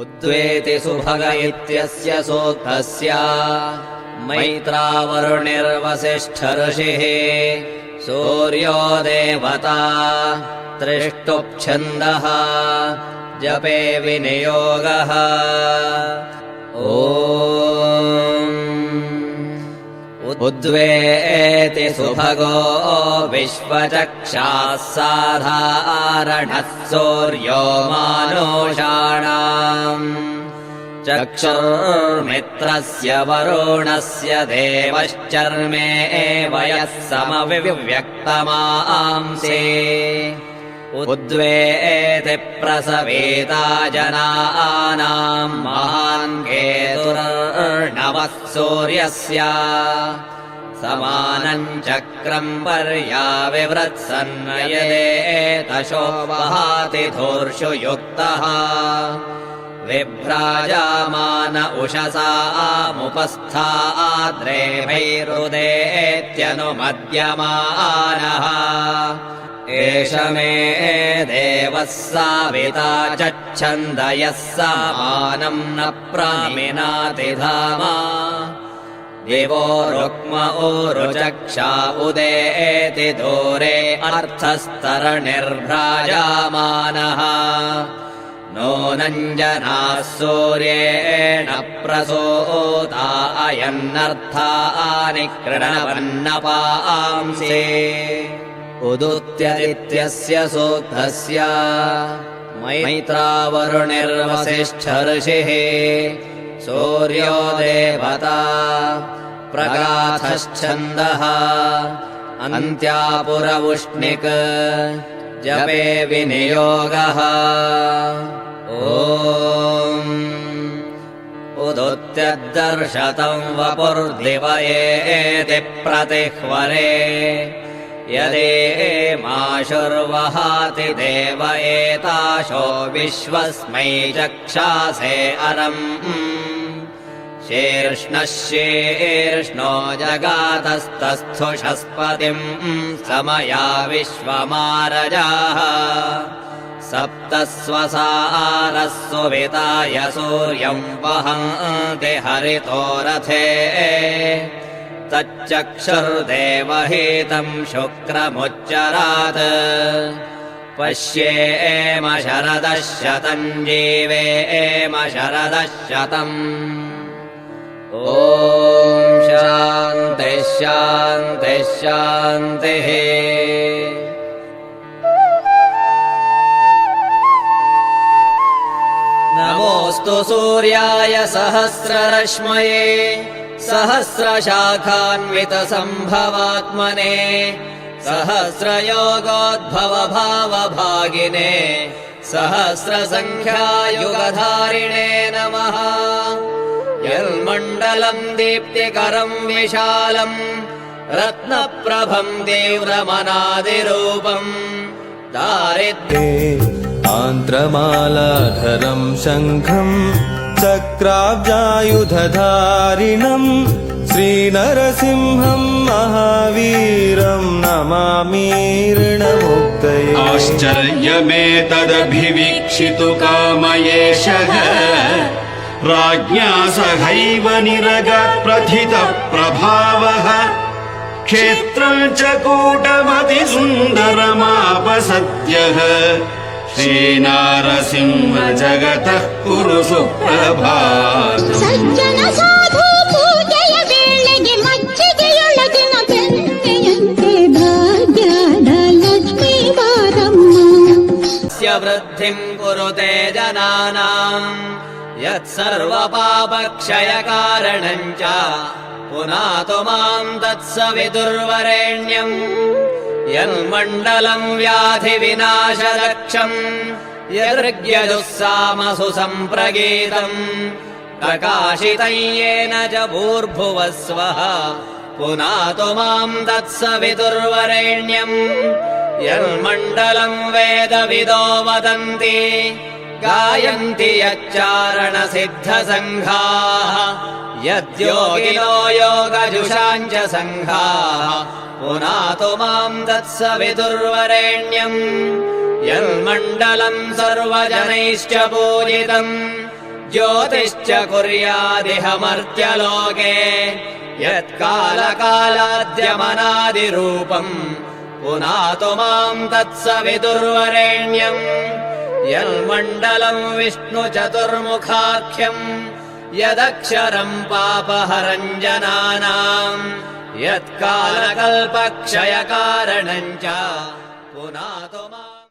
उद्वेति सुभग इत्यस्य सूक्तस्य मैत्रावरुणिर्वसिष्ठऋषिः सूर्यो देवता त्रिष्टुप्छन्दः जपे विनियोगः। ओ उद्वेति सुभगो विश्वचक्षाः साधारणः सूर्यो मानुषाणाम्। चक्षुर्मित्रस्य वरुणस्य देवश्चर्मे वयः समविव्यक्तमांसे उद्वेति प्रसवेता जनानाम् महान् केतुर्णवः सूर्यस्य। समानम् चक्रम् पर्याविवृत्सन्नयदेतशो वहाति धूर्षु युक्तः विभ्राजामान उषसामुपस्थाद्रेभैरुदेत्यनुमद्यमानः एष मे देवः साविता चच्छन्दयः समानम् न प्रामिनाति धामा दिवो रुक्म ऊरुचक्षा उदेति दूरे अर्थस्तरणिर्भ्राजामानः। नूनञ्जनाः सूर्येण प्रसूता अयन्नर्थानि कृणवन्नपांसे उदुत्यदित्यस्य सूक्तस्य मैत्रावरुणिर्वसिष्ठऋषिः सूर्यो देवता प्रगाथश्छन्दः अन्त्यापुरवुष्णिक् जपे विनियोगः। ॐ उदुत्यद्दर्शतम् वपुर्दिवयेति प्रतिह्वरे यदे माशुर्वहाति देव एताशो विश्वस्मै चक्षासे अरम्। शीर्ष्णः शीर्ष्णो जगातस्तस्थुषस्पतिम् समया विश्वमारजाः। सप्त स्वसारः सुविताय सूर्यम् वहन्ति हरितो रथे तच्चक्षुर्देवहीतम् शुक्रमुच्चरात्। पश्येम शरदः शतम् जीवेम शरदः शतम् ॐ शान्तिः शान्तिः शान्तिः। नमोऽस्तु सूर्याय सहस्ररश्मये सहस्रशाखान्वितसम्भवात्मने सहस्रयोगोद्भवभावभागिने सहस्रसङ्ख्यायुगधारिणे नमः। यन्मण्डलम् दीप्तिकरम् विशालम् रत्नप्रभम् तीव्रमनादिरूपम्। दारिद्र्य आन्त्रमालाधरम् शङ्खम् चक्राब्जायुधधारिणम् श्रीनरसिंहम् महावीरम् नमामीर्णमुक्तये आश्चर्यमेतदभिवीक्षितु कामयेशः। राज्ञा सहैव निरगप्रथितः प्रभावः क्षेत्रम् च कूटमतिसुन्दरमापसद्यः श्रीनारसिंह जगतः कुरु सुप्रभातम् ಸಜ್ಜನ ಸಾಧು ಪೂಜೆಯ ವೇಳೆಗೆ ಮಜ್ಜಿಗೆಯೊಳಗಿನ ಬೆಣ್ಣೆಯಂತೆ ಭಾಗ್ಯದ ಲಕ್ಷ್ಮೀ ಬಾರಮ್ಮ स्य वृद्धिम् कुरुते जनानाम् यत्सर्वपापक्षयकारणम् च पुनातु माम् तत्सविदुर्वरेण्यम् यन्मण्डलम् व्याधिविनाशदक्षम् यदृग्यजुःसामसु सम्प्रगीतम् प्रकाशितम् येन च भूर्भुवः स्वः पुनातु माम् तत्सविदुर्वरेण्यम् यन्मण्डलम् वेदविदो वदन्ति गायन्ति यच्चारणसिद्धसङ्घाः यद्योगिनो योगजुषाम् च सङ्घाः पुनातु माम् तत्सविदुर्वरेण्यम् यन्मण्डलम् सर्वजनैश्च पूजितम् ज्योतिश्च कुर्यादिहमर्त्यलोके यत्कालकालाद्यमनादिरूपम् पुनातु माम् तत्सविदुर्वरेण्यम् यल्मण्डलम् विष्णुचतुर्मुखाख्यम् यदक्षरम् पापहरम् जनानाम् यत्कालकल्पक्षयकारणम् च पुनातु